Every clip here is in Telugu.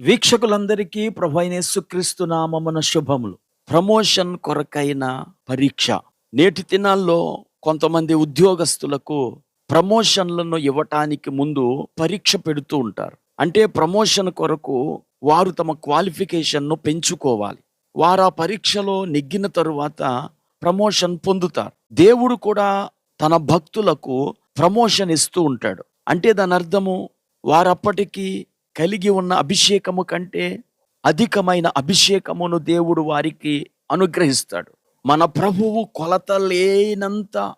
వీక్షకులందరికీ ప్రభైనేసుక్రీస్తు నామమున శుభములు. ప్రమోషన్ కొరకైన పరీక్ష. నేటి దినాల్లో కొంతమంది ఉద్యోగస్తులకు ప్రమోషన్లను ఇవ్వటానికి ముందు పరీక్ష పెడుతూ ఉంటారు. అంటే ప్రమోషన్ కొరకు వారు తమ క్వాలిఫికేషన్ను పెంచుకోవాలి. వారు ఆ పరీక్షలో నెగ్గిన తరువాత ప్రమోషన్ పొందుతారు. దేవుడు కూడా తన భక్తులకు ప్రమోషన్ ఇస్తూ ఉంటాడు. అంటే దాని అర్థము వారప్పటికీ కలిగి ఉన్న అభిషేకము కంటే అధికమైన అభిషేకమును దేవుడు వారికి అనుగ్రహిస్తాడు. మన ప్రభువు కొలత లేనంత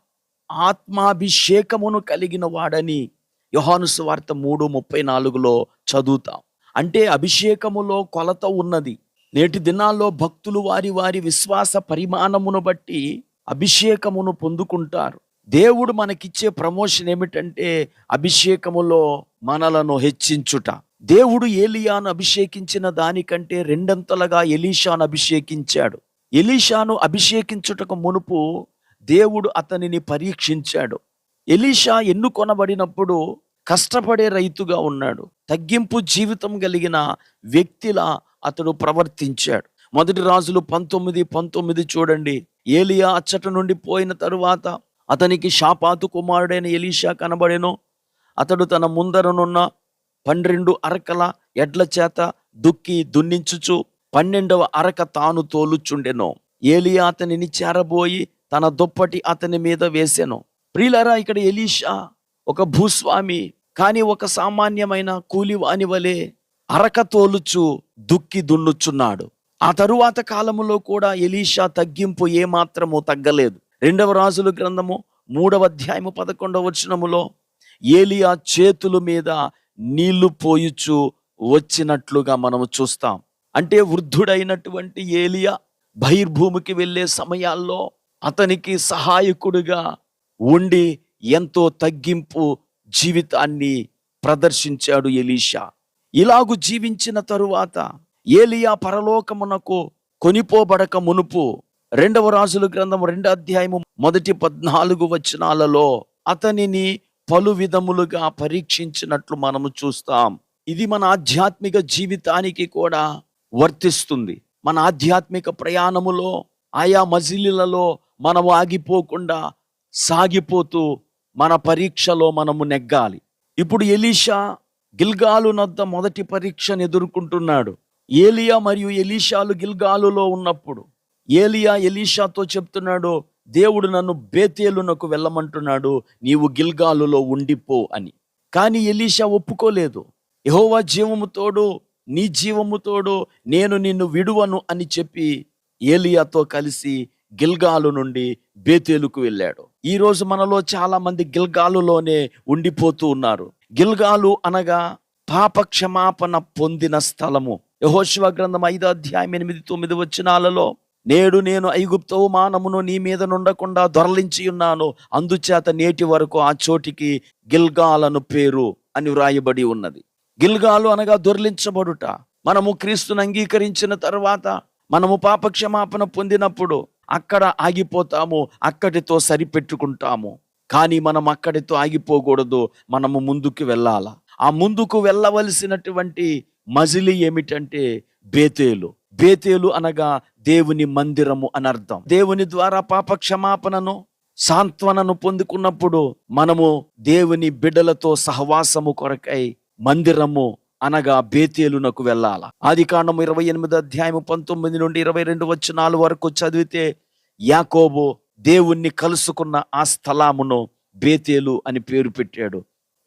ఆత్మాభిషేకమును కలిగిన వాడని యోహాను సువార్త మూడు ముప్పై నాలుగులో చదువుతాం. అంటే అభిషేకములో కొలత ఉన్నది. నేటి దినాల్లో భక్తులు వారి వారి విశ్వాస పరిమాణమును బట్టి అభిషేకమును పొందుకుంటారు. దేవుడు మనకిచ్చే ప్రమోషన్ ఏమిటంటే అభిషేకములో మనలను హెచ్చించుట. దేవుడు ఏలియాను అభిషేకించిన దానికంటే రెండంతలుగా ఎలీషాను అభిషేకించాడు. ఎలీషాను అభిషేకించుటకు మునుపు దేవుడు అతనిని పరీక్షించాడు. ఎలీషా ఎన్నుకొనబడినప్పుడు కష్టపడే రైతుగా ఉన్నాడు. తగ్గింపు జీవితం కలిగిన వ్యక్తిలా అతడు ప్రవర్తించాడు. మొదటి రాజులు పంతొమ్మిది పంతొమ్మిది చూడండి. ఏలియా అచ్చట నుండి పోయిన తరువాత అతనికి షాపాతు కుమారుడైన ఎలీషా కనబడెను. అతడు తన ముందరనున్న పన్నెండు అరకల ఎడ్ల చేత దుక్కి దున్నించుచు పన్నెండవ అరక తాను తోలుచుండెను. ఏలియా అతనిని చేరబోయి తన దుప్పటి అతని మీద వేసెను. ప్రియులరా ఇక్కడ ఎలీషా ఒక భూస్వామి కానీ ఒక సామాన్యమైన కూలివాని వలె అరక తోలుచు దుక్కి దున్నుచున్నాడు. ఆ తరువాత కాలములో కూడా ఎలీషా తగ్గింపు ఏమాత్రము తగ్గలేదు. రెండవ రాజుల గ్రంథము మూడవ అధ్యాయము పదకొండవ వచనములో ఏలియా చేతుల మీద నీళ్ళు పోయుచు వచ్చినట్లుగా మనము చూస్తాం. అంటే వృద్ధుడైనటువంటి ఏలియా బహిర్భూమికి వెళ్ళే సమయాల్లో అతనికి సహాయకుడిగా ఉండి ఎంతో తగ్గింపు జీవితాన్ని ప్రదర్శించాడు ఎలీషా. ఇలాగు జీవించిన తరువాత ఏలియా పరలోకమునకు కొనిపోబడక మునుపు రెండవ రాజుల గ్రంథం రెండో అధ్యాయము మొదటి పద్నాలుగు వచనాలలో అతనిని పలు విధములుగా పరీక్షించినట్లు మనము చూస్తాం. ఇది మన ఆధ్యాత్మిక జీవితానికి కూడా వర్తిస్తుంది. మన ఆధ్యాత్మిక ప్రయాణములో ఆయా మజిలీలలో మనము ఆగిపోకుండా సాగిపోతూ మన పరీక్షలో మనము నెగ్గాలి. ఇప్పుడు ఎలీషా గిల్గాలు నద్ద మొదటి పరీక్షను ఎదుర్కొంటున్నాడు. ఏలియా మరియు ఎలీషాలు గిల్గాలులో ఉన్నప్పుడు ఏలియా ఎలీషాతో చెప్తున్నాడు దేవుడు నన్ను బేతేలునకు వెళ్ళమంటున్నాడు నీవు గిల్గాలులో ఉండిపో అని. కానీ ఎలీషా ఒప్పుకోలేదు. యహోవా జీవముతోడు నీ జీవముతోడు నేను నిన్ను విడువను అని చెప్పి ఏలియాతో కలిసి గిల్గాలు నుండి బేతేలుకు వెళ్ళాడు. ఈరోజు మనలో చాలా మంది గిల్గాలులోనే ఉండిపోతూ ఉన్నారు. గిల్గాలు అనగా పాప క్షమాపణ పొందిన స్థలము. యహోశివ గ్రంథం ఐదో అధ్యాయం ఎనిమిది తొమ్మిది వచ్చినాలలో నేడు నేను ఐగుప్త మానమును నీ మీద నుండకుండా దొరలించి ఉన్నాను. అందుచేత నేటి వరకు ఆ చోటికి గిల్గాలను పేరు అని వ్రాయబడి ఉన్నది. గిల్గాలు అనగా దొర్లించబడుట. మనము క్రీస్తును అంగీకరించిన తర్వాత మనము పాప క్షమాపణ పొందినప్పుడు అక్కడ ఆగిపోతాము అక్కడితో సరిపెట్టుకుంటాము. కానీ మనం అక్కడితో ఆగిపోకూడదు మనము ముందుకు వెళ్ళాలా? ఆ ముందుకు వెళ్ళవలసినటువంటి మజిలి ఏమిటంటే బేతేలు. బేతేలు అనగా దేవుని మందిరము అని అర్థం. దేవుని ద్వారా పాప క్షమాపణను సాంత్వనను పొందుకున్నప్పుడు మనము దేవుని బిడ్డలతో సహవాసము కొరకై మందిరము అనగా బేతేలునకు వెళ్ళాల. ఆది కాండం ఇరవై ఎనిమిది అధ్యాయము పంతొమ్మిది నుండి ఇరవై రెండు వచ్చినాలు వరకు చదివితే యాకోబు దేవుణ్ణి కలుసుకున్న ఆ స్థలమును బేతేలు అని పేరు పెట్టాడు.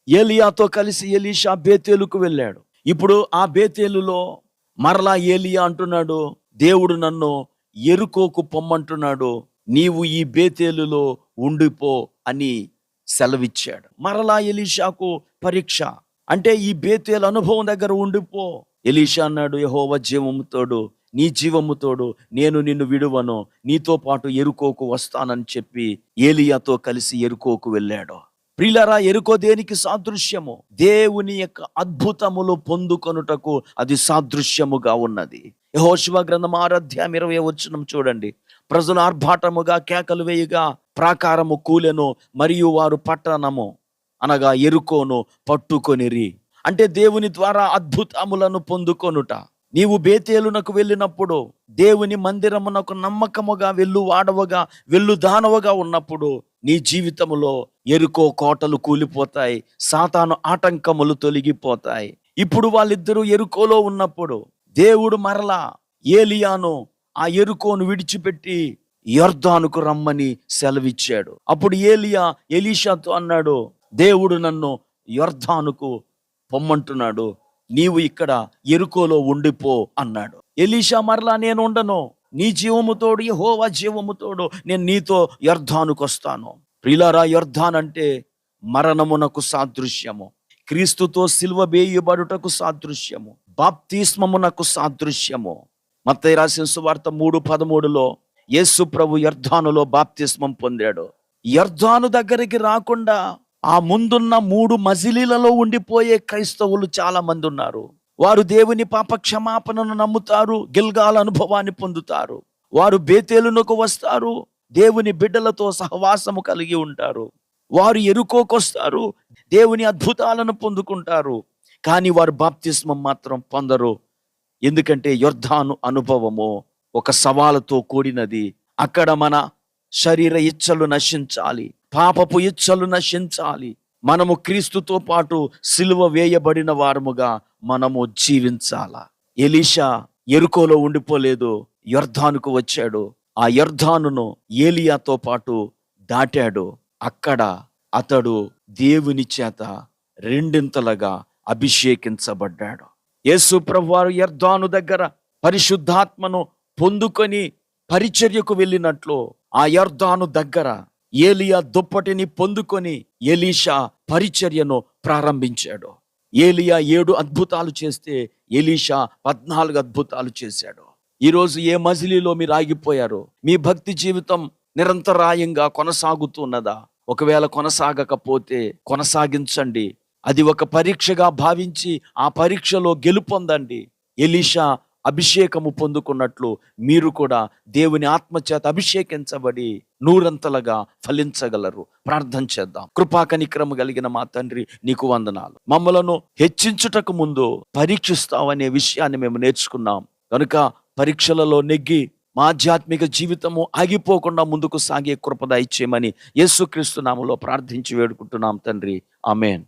ఏలియాతో కలిసి ఎలీషా బేతేలుకు వెళ్ళాడు. ఇప్పుడు ఆ బేతేలులో మరలా ఏలియా అంటున్నాడు దేవుడు నన్ను ఎరుకోకు పొమ్మంటున్నాడు నీవు ఈ బేతేలులో ఉండిపో అని సెలవిచ్చాడు. మరలా ఎలీషాకు పరీక్ష అంటే ఈ బేతేలు అనుభవం దగ్గర ఉండిపో. ఎలీషా అన్నాడు యహోవ జీవముతోడు నీ జీవముతోడు నేను నిన్ను విడువను నీతో పాటు ఎరుకోకు వస్తానని చెప్పి ఏలియాతో కలిసి ఎరుకోకు వెళ్ళాడు. ప్రిలరా ఎరుకో దేనికి సాదృశ్యము? దేవుని యొక్క అద్భుతములు పొందుకొనుటకు అది సాదృశ్యముగా ఉన్నది. యహోశివ గ్రంథం ఆరాధ్యం ఇరవై వచ్చినం చూడండి. ప్రజలు ఆర్భాటముగా కేకలు వేయగా ప్రాకారము కూలెను మరియు వారు పట్టణము అనగా ఎరుకోను పట్టుకొనిరి. అంటే దేవుని ద్వారా అద్భుతములను పొందుకొనుట. నీవు బేతేలునకు వెళ్ళినప్పుడు దేవుని మందిరమునకు నమ్మకముగా వెళ్ళు వాడవగా వెళ్ళు దానవగా ఉన్నప్పుడు నీ జీవితంలో ఎరుకో కోటలు కూలిపోతాయి సాతాను ఆటంకములు తొలగిపోతాయి. ఇప్పుడు వాళ్ళిద్దరూ ఎరుకోలో ఉన్నప్పుడు దేవుడు మరలా ఏలియాను ఆ ఎరుకోను విడిచిపెట్టి యొర్దానుకు రమ్మని సెలవిచ్చాడు. అప్పుడు ఏలియా ఎలీషాతో అన్నాడు దేవుడు నన్ను యర్ధానుకు పొమ్మంటున్నాడు నీవు ఇక్కడ ఎరుకోలో ఉండిపో అన్నాడు. ఎలీషా మరలా నేను ఉండను నీ జీవముతోడు యెహోవా జీవముతోడు నేను నీతో యర్ధానుకు వస్తాను. ప్రిలారా యర్ధాన్ అంటే మరణమునకు సాదృశ్యము. క్రీస్తుతో సిల్వ వేయబడుటకు సాదృశ్యము. బాప్తిస్మమునకు సాదృశ్యము. మత్తయి రాసిన సువార్త మూడు పదమూడులో యేసు ప్రభు యర్ధానులో బాప్తిస్మం పొందాడు. యర్ధాను దగ్గరికి రాకుండా ఆ ముందున్న మూడు మజిలీలలో ఉండిపోయే క్రైస్తవులు చాలా మంది ఉన్నారు వారు దేవుని పాప క్షమాపణను నమ్ముతారు గిల్గాల అనుభవాన్ని పొందుతారు. వారు బేతేలునకు వస్తారు దేవుని బిడ్డలతో సహవాసము కలిగి ఉంటారు. వారు ఎరుకోకొస్తారు దేవుని అద్భుతాలను పొందుకుంటారు. కానీ వారు బాప్తిస్మం మాత్రం పొందరు. ఎందుకంటే యొర్ధాను అనుభవము ఒక సవాలుతో కూడినది. అక్కడ మన శరీర ఇచ్చలు నశించాలి పాపపు ఇచ్చలు నశించాలి. మనము క్రీస్తుతో పాటు సిలువ వేయబడిన వారముగా మనము జీవించాల? ఎలీషా ఎరుకోలో ఉండిపోలేదు యొర్ధానుకు వచ్చాడు. ఆ యొర్ధానును ఏలియాతో పాటు దాటాడు. అక్కడ అతడు దేవుని చేత రెండింతలుగా అభిషేకించబడ్డాడు. యేసు ప్రభువారు యర్ధాను దగ్గర పరిశుద్ధాత్మను పొందుకొని పరిచర్యకు వెళ్ళినట్లు ఆ యర్ధాను దగ్గర ఏలియా దుప్పటిని పొందుకొని ఎలీషా పరిచర్యను ప్రారంభించాడు. ఏలియా ఏడు అద్భుతాలు చేస్తే ఎలీషా పద్నాలుగు అద్భుతాలు చేశాడు. ఈరోజు ఏ మజిలీలో మీరు ఆగిపోయారు మీ భక్తి జీవితం నిరంతరాయంగా కొనసాగుతున్నదా? ఒకవేళ కొనసాగకపోతే కొనసాగించండి. అది ఒక పరీక్షగా భావించి ఆ పరీక్షలో గెలుపొందండి. ఎలీషా అభిషేకము పొందుకున్నట్లు మీరు కూడా దేవుని ఆత్మచేత అభిషేకించబడి నూరంతలుగా ఫలించగలరు. ప్రార్థన చేద్దాం. కృపాకనిక్రమ కలిగిన మా తండ్రి నీకు వందనాలు. మమ్మలను హెచ్చించుటకు ముందు పరీక్షిస్తావనే విషయాన్ని మేము నేర్చుకున్నాం. కనుక పరీక్షలలో నెగ్గి మా ఆధ్యాత్మిక జీవితము ఆగిపోకుండా ముందుకు సాగే కృపద ఇచ్చేయమని యేసుక్రీస్తు నామలో ప్రార్థించి వేడుకుంటున్నాం తండ్రి. ఆమెన్.